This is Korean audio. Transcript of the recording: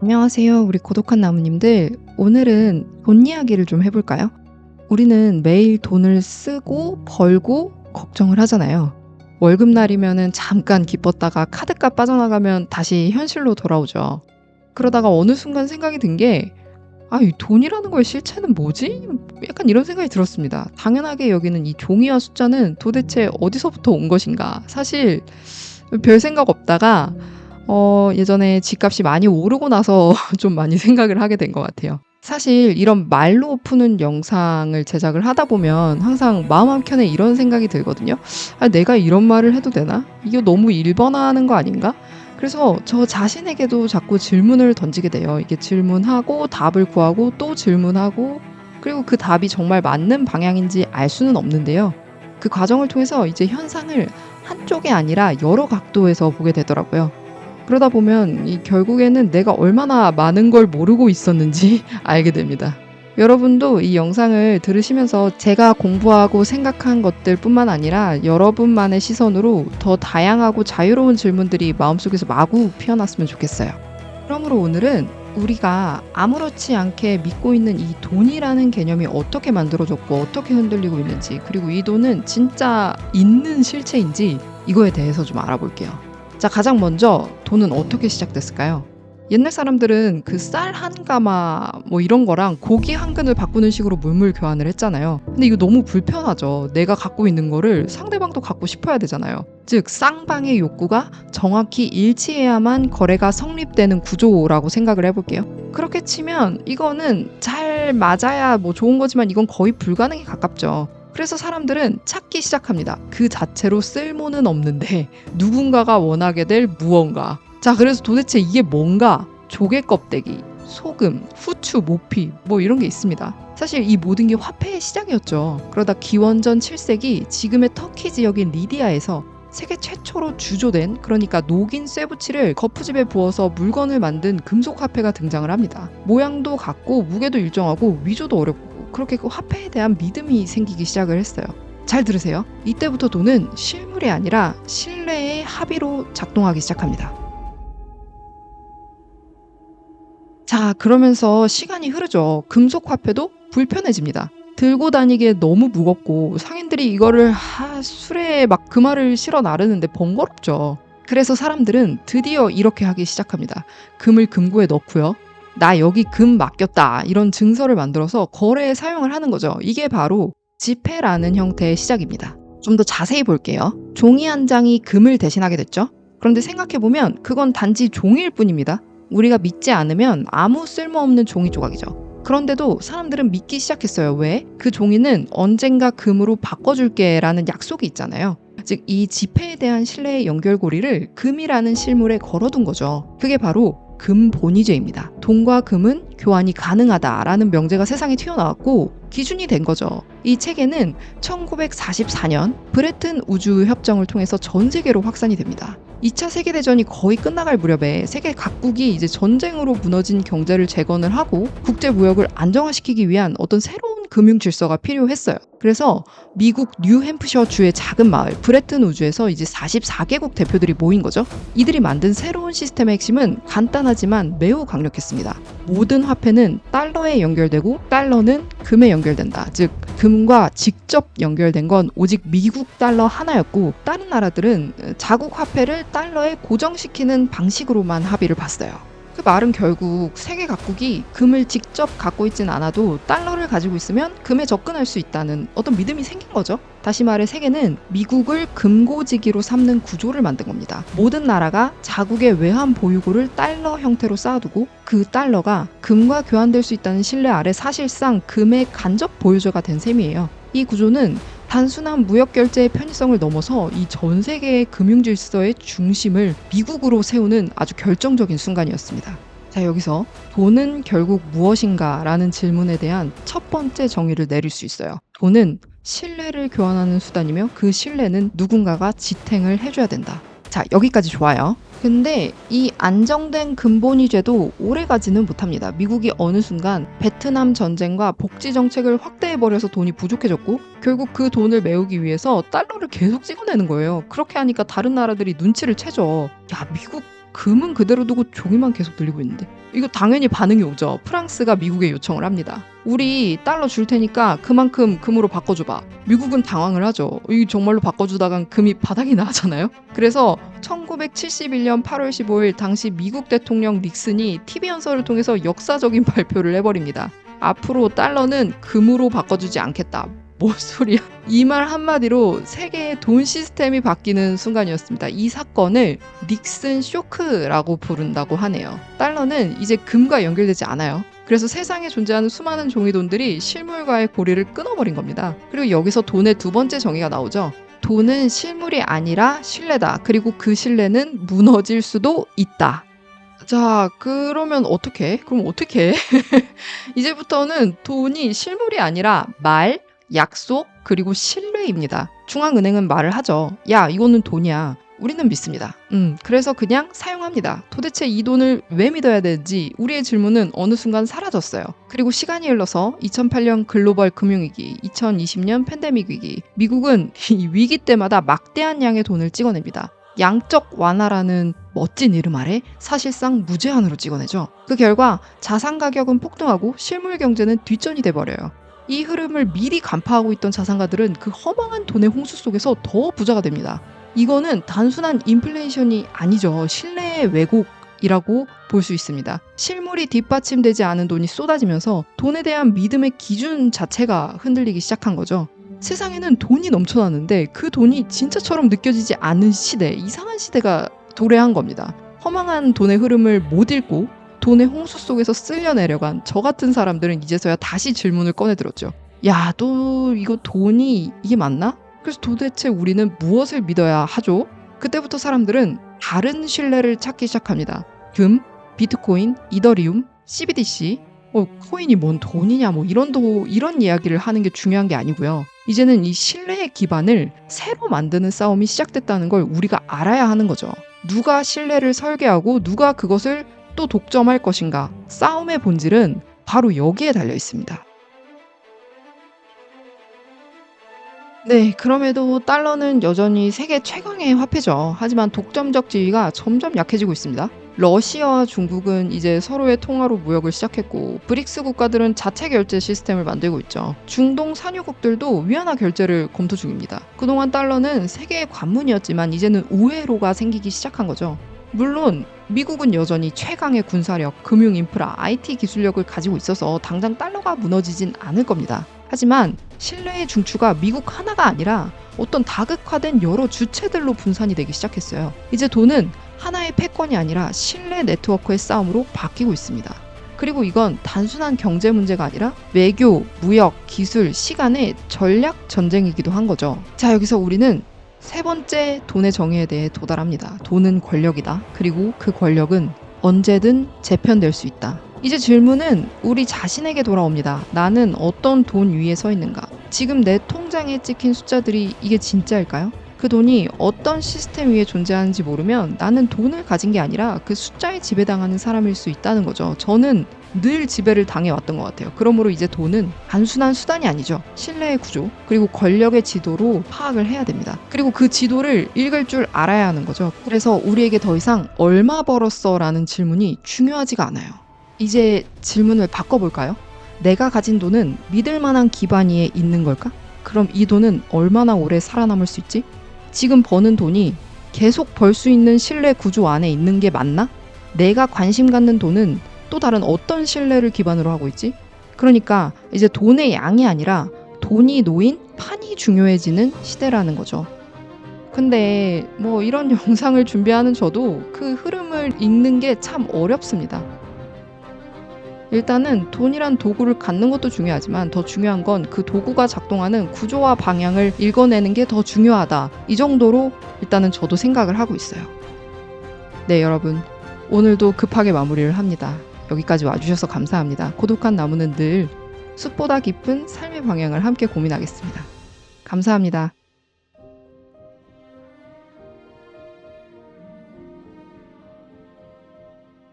안녕하세요, 우리 고독한 나무님들. 오늘은 돈 이야기를 좀 해볼까요? 우리는 매일 돈을 쓰고 벌고 걱정을 하잖아요. 월급날이면은 잠깐 기뻤다가 카드값 빠져나가면 다시 현실로 돌아오죠. 그러다가 어느 순간 생각이 든 게, 아, 이 돈이라는 거의 실체는 뭐지? 약간 이런 생각이 들었습니다. 당연하게 여기는 이 종이와 숫자는 도대체 어디서부터 온 것인가? 사실 별 생각 없다가 어, 예전에 집값이 많이 오르고 나서 좀 많이 생각을 하게 된 것 같아요. 사실 이런 말로 푸는 영상을 제작을 하다 보면 항상 마음 한켠에 이런 생각이 들거든요. 아, 내가 이런 말을 해도 되나? 이게 너무 일반화하는 거 아닌가? 그래서 저 자신에게도 자꾸 질문을 던지게 돼요. 이게 질문하고 답을 구하고 또 질문하고 그리고 그 답이 정말 맞는 방향인지 알 수는 없는데요. 그 과정을 통해서 이제 현상을 한쪽이 아니라 여러 각도에서 보게 되더라고요. 그러다 보면 이 결국에는 내가 얼마나 많은 걸 모르고 있었는지 알게 됩니다. 여러분도 이 영상을 들으시면서 제가 공부하고 생각한 것들 뿐만 아니라 여러분만의 시선으로 더 다양하고 자유로운 질문들이 마음속에서 마구 피어났으면 좋겠어요. 그러므로 오늘은 우리가 아무렇지 않게 믿고 있는 이 돈이라는 개념이 어떻게 만들어졌고 어떻게 흔들리고 있는지 그리고 이 돈은 진짜 있는 실체인지 이거에 대해서 좀 알아볼게요. 자, 가장 먼저 돈은 어떻게 시작됐을까요? 옛날 사람들은 그 쌀 한 가마 뭐 이런 거랑 고기 한 근을 바꾸는 식으로 물물 교환을 했잖아요. 근데 이거 너무 불편하죠. 내가 갖고 있는 거를 상대방도 갖고 싶어야 되잖아요. 즉 쌍방의 욕구가 정확히 일치해야만 거래가 성립되는 구조라고 생각을 해볼게요. 그렇게 치면 이거는 잘 맞아야 뭐 좋은 거지만 이건 거의 불가능에 가깝죠. 그래서 사람들은 찾기 시작합니다. 그 자체로 쓸모는 없는데 누군가가 원하게 될 무언가. 자, 그래서 도대체 이게 뭔가? 조개 껍데기, 소금, 후추, 모피, 뭐 이런 게 있습니다. 사실 이 모든 게 화폐의 시작이었죠. 그러다 기원전 7세기 지금의 터키 지역인 리디아에서 세계 최초로 주조된 그러니까 녹인 쇠붙이를 거푸집에 부어서 물건을 만든 금속 화폐가 등장을 합니다. 모양도 같고 무게도 일정하고 위조도 어렵고 그렇게 그 화폐에 대한 믿음이 생기기 시작을 했어요. 잘 들으세요. 이때부터 돈은 실물이 아니라 신뢰의 합의로 작동하기 시작합니다. 자, 그러면서 시간이 흐르죠. 금속 화폐도 불편해집니다. 들고 다니기에 너무 무겁고 상인들이 이거를 하, 술에 막 금화를 실어 나르는데 번거롭죠. 그래서 사람들은 드디어 이렇게 하기 시작합니다. 금을 금고에 넣고요. 나 여기 금 맡겼다. 이런 증서를 만들어서 거래에 사용을 하는 거죠. 이게 바로 지폐라는 형태의 시작입니다. 좀 더 자세히 볼게요. 종이 한 장이 금을 대신하게 됐죠. 그런데 생각해보면 그건 단지 종일 뿐입니다. 우리가 믿지 않으면 아무 쓸모없는 종이 조각이죠. 그런데도 사람들은 믿기 시작했어요. 왜? 그 종이는 언젠가 금으로 바꿔줄게 라는 약속이 있잖아요. 즉, 이 지폐에 대한 신뢰의 연결고리를 금이라는 실물에 걸어둔 거죠. 그게 바로 금본위제입니다. 돈과 금은 교환이 가능하다라는 명제가 세상에 튀어나왔고 기준이 된 거죠. 이 체계는 1944년 브레튼 우주 협정을 통해서 전 세계로 확산이 됩니다. 2차 세계대전이 거의 끝나갈 무렵에 세계 각국이 이제 전쟁으로 무너진 경제를 재건을 하고 국제 무역을 안정화시키기 위한 어떤 새로운 금융 질서가 필요했어요. 그래서 미국 뉴햄프셔 주의 작은 마을 브레튼 우주에서 이제 44개국 대표들이 모인 거죠. 이들이 만든 새로운 시스템의 핵심은 간단하지만 매우 강력했습니다. 모든 화폐는 달러에 연결되고 달러는 금에 연결된다. 즉 금과 직접 연결된 건 오직 미국 달러 하나였고 다른 나라들은 자국 화폐를 달러에 고정시키는 방식으로만 합의를 봤어요. 그 말은 결국 세계 각국이 금을 직접 갖고 있진 않아도 달러를 가지고 있으면 금에 접근할 수 있다는 어떤 믿음이 생긴 거죠. 다시 말해 세계는 미국을 금고지기로 삼는 구조를 만든 겁니다. 모든 나라가 자국의 외환 보유고를 달러 형태로 쌓아두고 그 달러가 금과 교환될 수 있다는 신뢰 아래 사실상 금의 간접 보유자가 된 셈이에요. 이 구조는 단순한 무역 결제의 편의성을 넘어서 이 전 세계의 금융 질서의 중심을 미국으로 세우는 아주 결정적인 순간이었습니다. 자, 여기서 돈은 결국 무엇인가 라는 질문에 대한 첫 번째 정의를 내릴 수 있어요. 돈은 신뢰를 교환하는 수단이며 그 신뢰는 누군가가 지탱을 해줘야 된다. 자, 여기까지 좋아요. 근데 이 안정된 근본위제도 오래 가지는 못합니다. 미국이 어느 순간 베트남 전쟁과 복지 정책을 확대해버려서 돈이 부족해졌고 결국 그 돈을 메우기 위해서 달러를 계속 찍어내는 거예요. 그렇게 하니까 다른 나라들이 눈치를 채죠. 야, 미국 금은 그대로 두고 종이만 계속 늘리고 있는데 이거 당연히 반응이 오죠. 프랑스가 미국에 요청을 합니다. 우리 달러 줄 테니까 그만큼 금으로 바꿔줘봐. 미국은 당황을 하죠. 이 정말로 바꿔주다간 금이 바닥이 나잖아요. 그래서 1971년 8월 15일 당시 미국 대통령 닉슨이 TV 연설을 통해서 역사적인 발표를 해버립니다. 앞으로 달러는 금으로 바꿔주지 않겠다. 뭔 소리야? 이 말 한마디로 세계의 돈 시스템이 바뀌는 순간이었습니다. 이 사건을 닉슨 쇼크라고 부른다고 하네요. 달러는 이제 금과 연결되지 않아요. 그래서 세상에 존재하는 수많은 종이돈들이 실물과의 고리를 끊어버린 겁니다. 그리고 여기서 돈의 두 번째 정의가 나오죠. 돈은 실물이 아니라 신뢰다. 그리고 그 신뢰는 무너질 수도 있다. 자, 그러면 어떻게? 그럼 어떻게? 이제부터는 돈이 실물이 아니라 말, 약속, 그리고 신뢰입니다. 중앙은행은 말을 하죠. 야, 이거는 돈이야. 우리는 믿습니다. 음, 그래서 그냥 사용합니다. 도대체 이 돈을 왜 믿어야 되는지 우리의 질문은 어느 순간 사라졌어요. 그리고 시간이 흘러서 2008년 글로벌 금융위기, 2020년 팬데믹 위기, 미국은 이 위기 때마다 막대한 양의 돈을 찍어냅니다. 양적 완화라는 멋진 이름 아래 사실상 무제한으로 찍어내죠. 그 결과 자산 가격은 폭등하고 실물 경제는 뒷전이 돼버려요. 이 흐름을 미리 간파하고 있던 자산가들은 그 허망한 돈의 홍수 속에서 더 부자가 됩니다. 이거는 단순한 인플레이션이 아니죠. 신뢰의 왜곡 이라고 볼 수 있습니다. 실물이 뒷받침되지 않은 돈이 쏟아지면서 돈에 대한 믿음의 기준 자체가 흔들리기 시작한 거죠. 세상에는 돈이 넘쳐나는데 그 돈이 진짜처럼 느껴지지 않는 시대, 이상한 시대가 도래한 겁니다. 허망한 돈의 흐름을 못 읽고 돈의 홍수 속에서 쓸려 내려간 저 같은 사람들은 이제서야 다시 질문을 꺼내들었죠. 야, 너 이거 돈이 이게 맞나? 그래서 도대체 우리는 무엇을 믿어야 하죠? 그때부터 사람들은 다른 신뢰를 찾기 시작합니다. 금, 비트코인, 이더리움, CBDC, 어, 코인이 뭔 돈이냐 뭐 이런 도 이런 이야기를 하는 게 중요한 게 아니고요. 이제는 이 신뢰의 기반을 새로 만드는 싸움이 시작됐다는 걸 우리가 알아야 하는 거죠. 누가 신뢰를 설계하고 누가 그것을 또 독점할 것인가? 싸움의 본질은 바로 여기에 달려 있습니다. 네, 그럼에도 달러는 여전히 세계 최강의 화폐죠. 하지만 독점적 지위가 점점 약해지고 있습니다. 러시아와 중국은 이제 서로의 통화로 무역을 시작했고 브릭스 국가들은 자체 결제 시스템을 만들고 있죠. 중동 산유국들도 위안화 결제를 검토 중입니다. 그동안 달러는 세계의 관문이었지만 이제는 우회로가 생기기 시작한 거죠. 물론 미국은 여전히 최강의 군사력, 금융 인프라, IT 기술력을 가지고 있어서 당장 달러가 무너지진 않을 겁니다. 하지만 신뢰의 중추가 미국 하나가 아니라 어떤 다극화된 여러 주체들로 분산이 되기 시작했어요. 이제 돈은 하나의 패권이 아니라 신뢰 네트워크의 싸움으로 바뀌고 있습니다. 그리고 이건 단순한 경제 문제가 아니라 외교, 무역, 기술, 시간의 전략 전쟁이기도 한 거죠. 자, 여기서 우리는 세 번째 돈의 정의에 대해 도달합니다. 돈은 권력이다. 그리고 그 권력은 언제든 재편될 수 있다. 이제 질문은 우리 자신에게 돌아옵니다. 나는 어떤 돈 위에 서 있는가? 지금 내 통장에 찍힌 숫자들이 이게 진짜일까요? 그 돈이 어떤 시스템 위에 존재하는지 모르면 나는 돈을 가진 게 아니라 그 숫자에 지배당하는 사람일 수 있다는 거죠. 저는 늘 지배를 당해왔던 것 같아요. 그러므로 이제 돈은 단순한 수단이 아니죠. 신뢰의 구조, 그리고 권력의 지도로 파악을 해야 됩니다. 그리고 그 지도를 읽을 줄 알아야 하는 거죠. 그래서 우리에게 더 이상 얼마 벌었어? 라는 질문이 중요하지가 않아요. 이제 질문을 바꿔볼까요? 내가 가진 돈은 믿을 만한 기반 위에 있는 걸까? 그럼 이 돈은 얼마나 오래 살아남을 수 있지? 지금 버는 돈이 계속 벌 수 있는 신뢰 구조 안에 있는 게 맞나? 내가 관심 갖는 돈은 또 다른 어떤 신뢰를 기반으로 하고 있지? 그러니까 이제 돈의 양이 아니라 돈이 놓인 판이 중요해지는 시대라는 거죠. 근데 뭐 이런 영상을 준비하는 저도 그 흐름을 읽는 게 참 어렵습니다. 일단은 돈이란 도구를 갖는 것도 중요하지만 더 중요한 건 그 도구가 작동하는 구조와 방향을 읽어내는 게 더 중요하다. 이 정도로 일단은 저도 생각을 하고 있어요. 네, 여러분. 오늘도 급하게 마무리를 합니다. 여기까지 와주셔서 감사합니다. 고독한 나무는 늘 숲보다 깊은 삶의 방향을 함께 고민하겠습니다. 감사합니다.